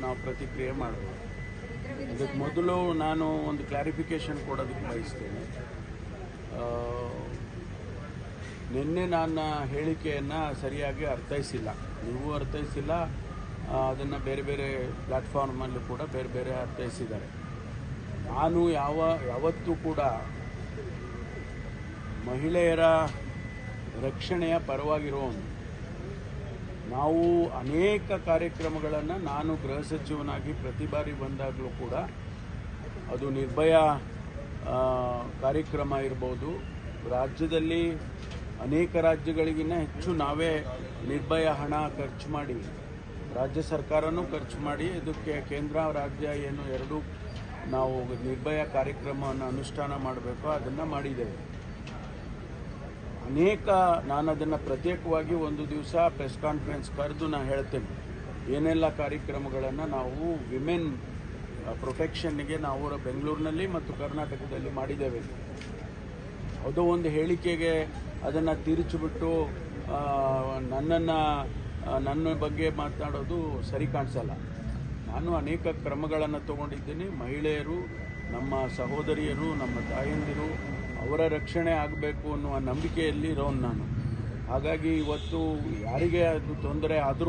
ನಾವು ಪ್ರತಿಕ್ರಿಯೆ ಮಾಡ್ಬೋದು. ಇದಕ್ಕೆ ಮೊದಲು ನಾನು ಒಂದು ಕ್ಲಾರಿಫಿಕೇಶನ್ ಕೊಡೋದಕ್ಕೆ ಬಯಸ್ತೇನೆ. ನಿನ್ನೆ ನನ್ನ ಹೇಳಿಕೆಯನ್ನು ಸರಿಯಾಗಿ ಅರ್ಥೈಸಿಲ್ಲ. ನೀವು ಅರ್ಥೈಸಿಲ್ಲ ಅದನ್ನು ಬೇರೆ ಬೇರೆ ಪ್ಲ್ಯಾಟ್ಫಾರ್ಮಲ್ಲೂ ಕೂಡ ಬೇರೆ ಬೇರೆ ಅರ್ಥೈಸಿದ್ದಾರೆ. ನಾನು ಯಾವ, ಯಾವತ್ತೂ ಕೂಡ ಮಹಿಳೆಯರ ರಕ್ಷಣೆಯ ಪರವಾಗಿರೋನು ನಾವು ಅನೇಕ ಕಾರ್ಯಕ್ರಮಗಳನ್ನು ನಾನು ಗೃಹ ಸಚಿವನಾಗಿ ಪ್ರತಿ ಬಾರಿ ಬಂದಾಗಲೂ ಕೂಡ ಅದು ನಿರ್ಭಯ ಕಾರ್ಯಕ್ರಮ ಇರ್ಬೋದು. ರಾಜ್ಯದಲ್ಲಿ ಅನೇಕ ರಾಜ್ಯಗಳಿಗಿನ್ನ ಹೆಚ್ಚು ನಾವೇ ನಿರ್ಭಯ ಹಣ ಖರ್ಚು ಮಾಡಿ, ರಾಜ್ಯ ಸರ್ಕಾರನೂ ಖರ್ಚು ಮಾಡಿ, ಇದಕ್ಕೆ ಕೇಂದ್ರ, ರಾಜ್ಯ ಏನು ಎರಡೂ ನಾವು ನಿರ್ಭಯ ಕಾರ್ಯಕ್ರಮವನ್ನು ಅನುಷ್ಠಾನ ಮಾಡಬೇಕು, ಅದನ್ನು ಮಾಡಿದ್ದೇವೆ. ಅನೇಕ, ನಾನು ಅದನ್ನು ಪ್ರತ್ಯೇಕವಾಗಿ ಒಂದು ದಿವಸ ಪ್ರೆಸ್ ಕಾನ್ಫರೆನ್ಸ್ ಕರೆದು ನಾನು ಹೇಳ್ತೇನೆ. ಏನೆಲ್ಲ ಕಾರ್ಯಕ್ರಮಗಳನ್ನು ನಾವು ವಿಮೆನ್ ಪ್ರೊಟೆಕ್ಷನ್ಗೆ ನಾವು ಬೆಂಗಳೂರಿನಲ್ಲಿ ಮತ್ತು ಕರ್ನಾಟಕದಲ್ಲಿ ಮಾಡಿದ್ದೇವೆ. ಯಾವುದೋ ಒಂದು ಹೇಳಿಕೆಗೆ ಅದನ್ನು ತಿರುಚಿಬಿಟ್ಟು ನನ್ನನ್ನು ನನ್ನ ಬಗ್ಗೆ ಮಾತನಾಡೋದು ಸರಿ ಕಾಣಿಸಲ್ಲ. ನಾನು ಅನೇಕ ಕ್ರಮಗಳನ್ನು ತಗೊಂಡಿದ್ದೀನಿ. ಮಹಿಳೆಯರು, ನಮ್ಮ ಸಹೋದರಿಯರು, ನಮ್ಮ ತಾಯಂದಿರು ಅವರ ರಕ್ಷಣೆ ಆಗಬೇಕು ಅನ್ನುವ ನಂಬಿಕೆಯಲ್ಲಿ ಇರೋನು ನಾನು. ಹಾಗಾಗಿ ಇವತ್ತು ಯಾರಿಗೆ ಅದು ತೊಂದರೆ ಆದರೂ